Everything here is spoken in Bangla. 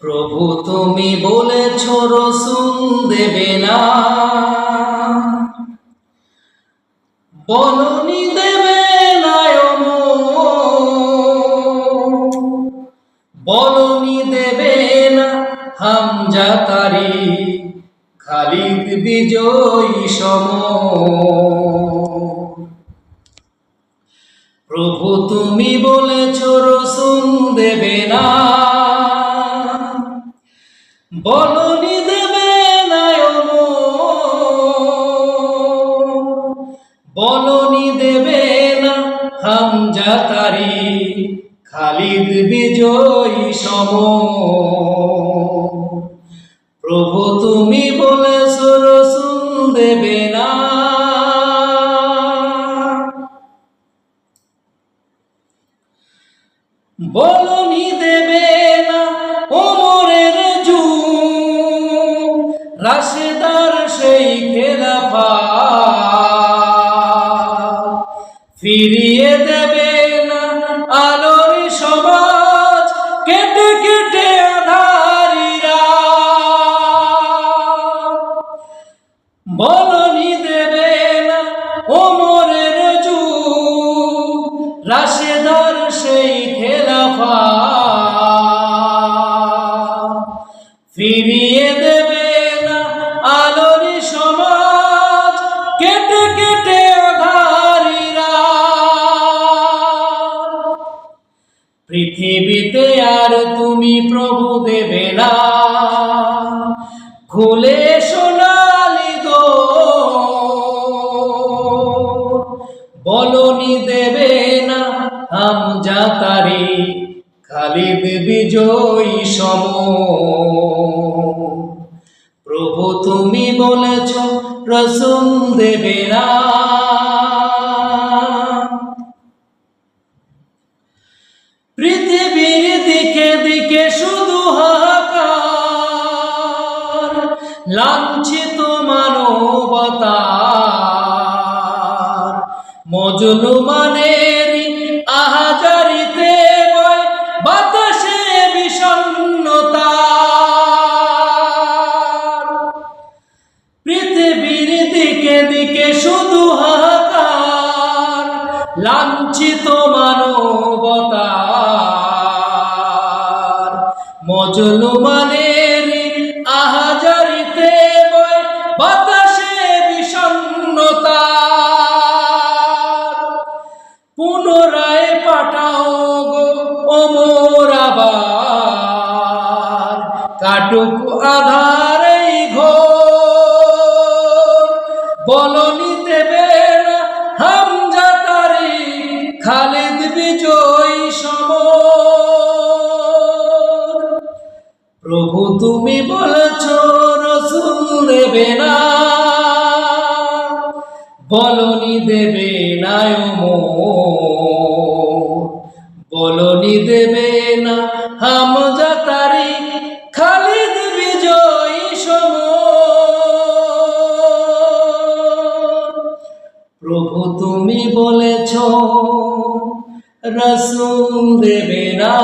প্রভু, তুমি বলেছ রসুন দেবে না। বলনি দেবে না বলনি দেবে না হামজা তারি, খালিদ বিজয়ী সম। প্রভু, তুমি বলেছ রসুন দেবে না। বলনি দেবে না বলনি দেবে না হামজা তারি, খালিদ বিজয়ী সম প্রভু তুমি বলেছ রসুন দেবে না। বলনি দেবে রাশেদার সেই খেলাফা। ফিরিয়ে দেবে না আলোর সমাজ, কেটে কেটে আধারিরা। বলনি দেবে না ওমরের জু রাশেদার সেই খেলাফা। পৃথিবীতে আর তুমি প্রভু দেবে না। খুলে সোনালি দো বলনি দেবে না হামজা তারি, খালিদ বিজয়ী সম। প্রভু তুমি বলেছ, রসুন দেবে না। লাঞ্ছিত মানবতার মজলুমানের আহাজারিতে বয় বাতাসে বিষণ্ণতা পৃথিবীর দিকে দিকে শুধু হাহাকার, লাঞ্ছিত মানবতার মজলুমানের আহাজারিতে কাটুক আধার এই ঘোর বলনি দেবে না হামজা তারি, খালিদ বিজয়ী সম প্রভু তুমি বলেছ, রসুল দেবে না। বলনি দেবে না বলনি দেবে না হামজা রসুল দেবেরা